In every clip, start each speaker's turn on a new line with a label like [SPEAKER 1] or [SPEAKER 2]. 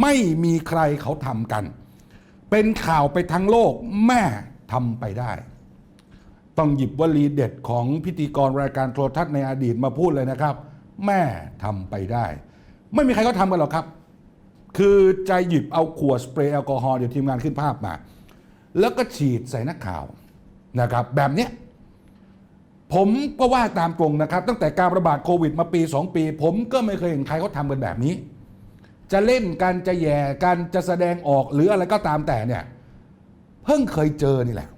[SPEAKER 1] ไม่มีใครเขาทำกัน เป็นข่าวไปทั้งโลกแม่ทำไปได้ ต้องหยิบวลีเด็ดของพิธีกรรายการโทรทัศน์ในอดีตมาพูดเลยนะครับ แม่ทำไปได้ ไม่มีใครเขาทำกันหรอกครับ คือจะหยิบเอาขวดสเปรย์แอลกอฮอล์เดี๋ยวทีมงานขึ้นภาพมา แล้วก็ฉีดใส่นักข่าวนะครับ แบบเนี้ยผมก็ว่าตามตรงนะครับ ตั้งแต่การระบาดโควิดมาปี 2 ปี ผมก็ไม่เคยเห็นใครเขาทำกันแบบนี้ จะเล่นกันจะแย่กันจะแสดงออกหรืออะไรก็ตามแต่เนี่ย เพิ่งเคยเจอนี่แหละ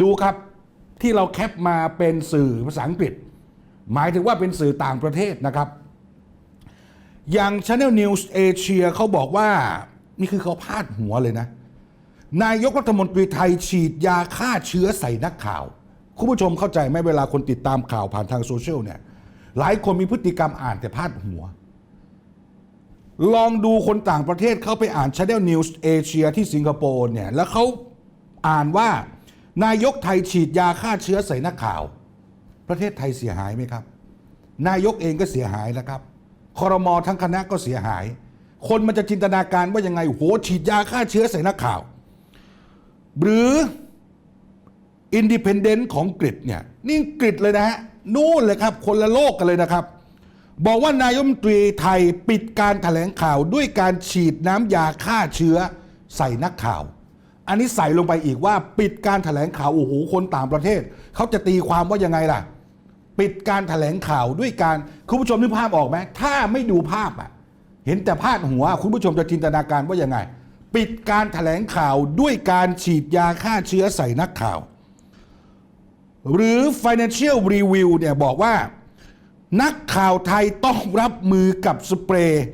[SPEAKER 1] ดูครับที่เราแคปมาเป็นสื่อภาษาอังกฤษ หมายถึงว่าเป็นสื่อต่างประเทศนะครับ อย่าง Channel News Asia เขาบอกว่านี่คือเขาพาดหัวเลยนะ นายกรัฐมนตรีไทยฉีดยาฆ่าเชื้อใส่นักข่าว คุณผู้ชมเข้าใจไหมเวลาคนติดตามข่าวผ่านทางโซเชียลเนี่ย หลายคนมีพฤติกรรมอ่านแต่พาดหัว ลองดูคนต่างประเทศเข้าไปอ่าน Channel News Asia ที่สิงคโปร์เนี่ยแล้วเขาอ่านว่านายกไทยฉีดยาฆ่าเชื้อใส่นักข่าว ประเทศไทยเสียหายไหมครับ นายกเองก็เสียหายแล้วครับคอรมอทั้งคณะก็เสียหาย คนมันจะจินตนาการว่ายังไงโหฉีดยาฆ่าเชื้อใส่นักข่าว หรืออินดิเพนเดนต์ของกรีฑเนี่ยนี่กรีฑเลยนะฮะนู่นเลยครับ คนละโลกกันเลยนะครับ บอกว่านายมตรีไทยปิดการแถลงข่าวด้วยการฉีดน้ำยาฆ่าเชื้อใส่นักข่าว อันนี้ใส่ลงไปอีกว่าปิดการแถลงข่าวโอ้โหคนต่างประเทศ เขาจะตีความว่ายังไงล่ะ ปิดการแถลงข่าวด้วยการคุณผู้ชมนึกภาพออกไหมถ้าไม่ดูภาพอะ เห็นแต่พาดหัว คุณผู้ชมจะจินตนาการว่ายังไง ปิดการแถลงข่าวด้วยการฉีดยาฆ่าเชื้อใส่นักข่าว หรือ Financial Review เนี่ยบอกว่า นักข่าวไทยต้องรับมือกับสเปรย์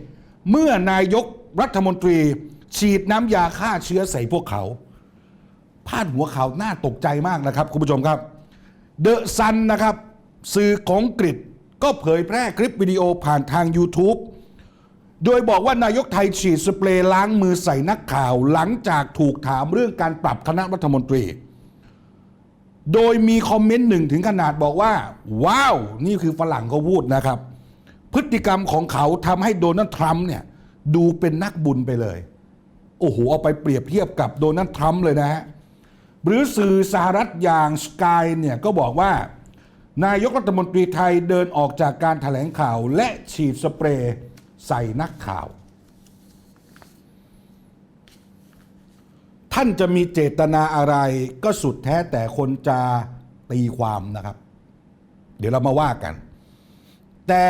[SPEAKER 1] เมื่อนายกรัฐมนตรี ฉีดน้ำยาฆ่าเชื้อใส่พวกเขา พาดหัวข่าวน่าตกใจมากนะครับ คุณผู้ชมครับ เดอะซันนะครับ สื่อของกรีฑก็เผยแพร่คลิปวิดีโอผ่านทาง YouTube โดยบอกว่านายกไทยฉีดสเปรย์ล้างมือใส่นักข่าว หลังจากถูกถามเรื่องการปรับคณะรัฐมนตรี โดยมีคอมเมนต์หนึ่งถึงขนาดบอกว่า ว้าว นี่คือฝรั่งเขาพูดนะครับ พฤติกรรมของเขาทำให้โดนัลด์ทรัมป์เนี่ย ดูเป็นนักบุญไปเลย โอ้โห เอาไปเปรียบเทียบกับโดนัลด์ทรัมป์เลยนะฮะ หรือสื่อสหรัฐอย่างสกายเนี่ยก็บอกว่า นายกรัฐมนตรีไทยเดินออกจากการถแถลงข่าวและฉีดสเปรย์ใส่นักข่าว ท่านจะมีเจตนาอะไรก็สุดแท้แต่คนจะตีความนะครับ เดี๋ยวเรามาว่ากัน แต่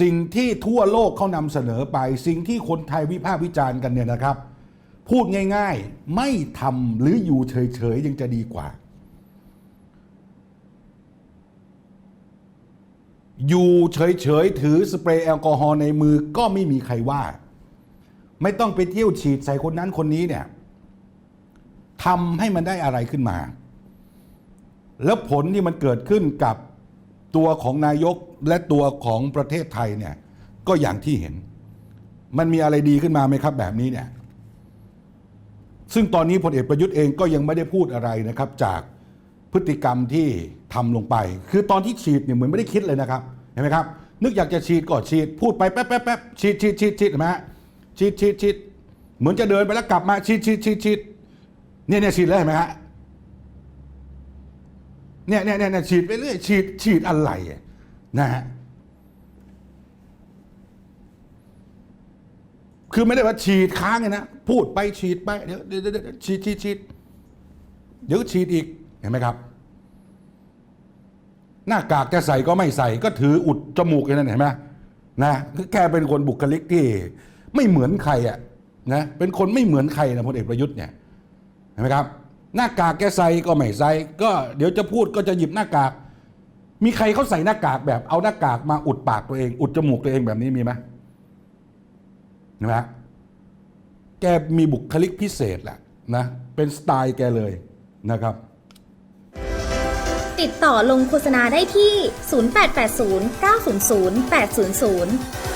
[SPEAKER 1] สิ่งที่ทั่วโลกเขานำเสนอไป สิ่งที่คนไทยวิพากษ์วิจารณ์กันเนี่ยนะครับ พูดง่ายๆไม่ทำหรืออยู่เฉยๆยังจะดีกว่า อยู่เฉยๆถือสเปรย์แอลกอฮอล์ในมือก็ไม่มีใครว่า ไม่ต้องไปเที่ยวฉีดใส่คนนั้นคนนี้เนี่ย ทำให้มันได้อะไรขึ้นมา แล้วผลที่มันเกิดขึ้นกับตัวของนายกและตัวของประเทศไทยเนี่ยก็อย่างที่เห็น มันมีอะไรดีขึ้นมาไหมครับแบบนี้เนี่ยซึ่งตอนนี้พลเอกประยุทธ์เองก็ยังไม่ได้พูดอะไรนะครับ จากพฤติกรรมที่ทำลงไป คือตอนที่ฉีดเนี่ยเหมือนไม่ได้คิดเลยนะครับเห็นไหมครับ นึกอยากจะฉีดก็ฉีด พูดไปแป๊บแป๊บแป๊บฉีดฉีดฉีดฉีดเห็นไหมฉีดฉีดฉีดเหมือนจะเดินไปแล้วกลับมาฉีดฉีดฉีดฉีด เนี่ยเนี่ยฉีดแล้วเห็นไหมฮะเนี่ยเนี่ยเนี่ยฉีดไปเรื่อยฉีดฉีดอะไรนะฮะคือไม่ได้ว่าฉีดค้างไงนะพูดไปฉีดไปเดี๋ยวเดี๋ยวเดี๋ยวฉีดฉีดฉีดเดี๋ยวฉีดอีกเห็นไหมครับ หน้ากากจะใส่ก็ไม่ใส่ก็ถืออุดจมูกอย่างนั้นเห็นไหมนะคือแกเป็นคนบุคลิกที่ ไม่เหมือนใครอะนะเป็นคนไม่เหมือนใครนะพลเอกประยุทธ์เนี่ย ห็นไหมครับ หน้ากากแกใส่ก็ไม่ใส่ก็เดี๋ยวจะพูดก็จะหยิบหน้ากาก มีใครเขาใส่หน้ากากแบบเอาหน้ากากมาอุดปากตัวเอง อุดจมูกตัวเองแบบนี้มีไหมเห็นไหมแกมีบุคลิกพิเศษแหละนะเป็นสไตล์แกเลยนะครับ
[SPEAKER 2] ติดต่อลงโฆษณาได้ที่ 0880 900 800